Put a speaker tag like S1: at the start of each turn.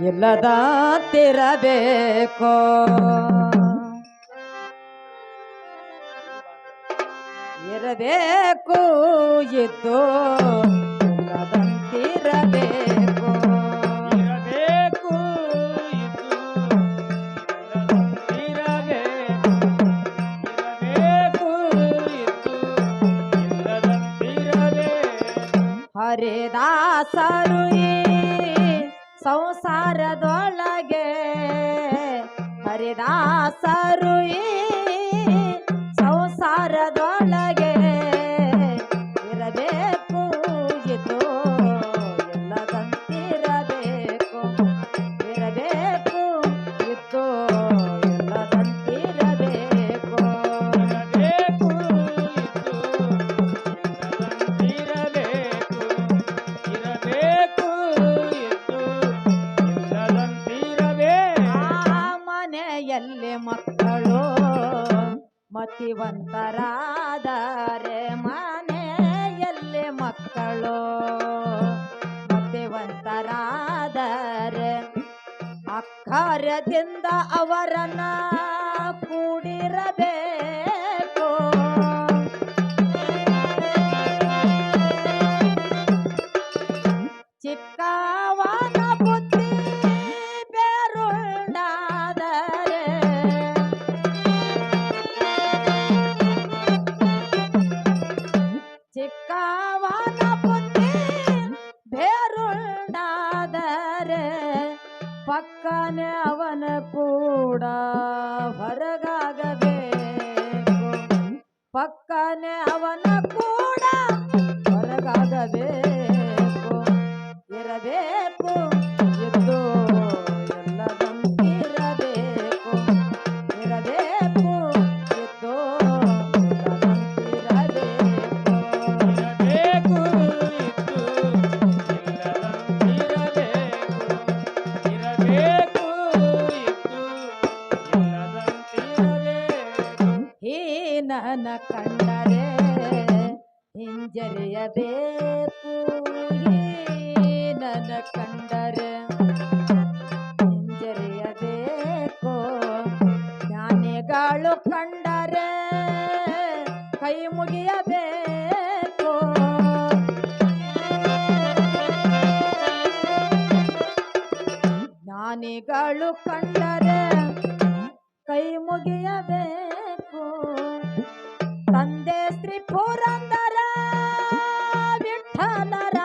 S1: ಇಲ್ಲದಂತಿರಬೇಕು ಇರಬೇಕು ಇದ್ದು ಇಲ್ಲದಂತಿರಬೇಕು.
S2: ಇರಬೇಕು ಇದು ಇರಬೇಕು ಇರಬೇಕು ಇದು ಇಲ್ಲದಂತಿರಬೇಕು.
S1: ಹರಿದಾಸರು ಈ ಸಂಸಾರದೊಳಗೆ ಹರಿದಾಸರು ಈ ಮತಿವಂತರಾದರೆ ಮನೆಯಲ್ಲಿ ಮಕ್ಕಳು. ಮತಿವಂತರಾದರೆ ಅಕ್ಕಾರ್ಯದಿಂದ ಅವರನ್ನ ಕೂಡಿರಬೇಕು. ಚಿಕ್ಕವನ ಚಿಕ್ಕವನ ಬುದ್ಧಿ ಬೇರುಂಡಾದರೆ ಪಕ್ಕನೆ ಅವನ ಕೂಡ ಹೊರಗಾಗಬೇಕು. ಪಕ್ಕನೆ ಅವನ ಕೂಡ ಹೀನನ ಕಂಡರೆ ಹಿಂಜರಿಯಬೇಕು. ನನ್ನ ಕಂಡರೆ ಹಿಂಜರಿಯಬೇಕು. ಜ್ಞಾನಿಗಳು ಕಂಡರೆ ಕೈ ಮುಗಿಯಬೇಕು. ಜ್ಞಾನಿಗಳು ಕಂಡರೆ ಕೈ ಮುಗಿಯಬೇಕು. la la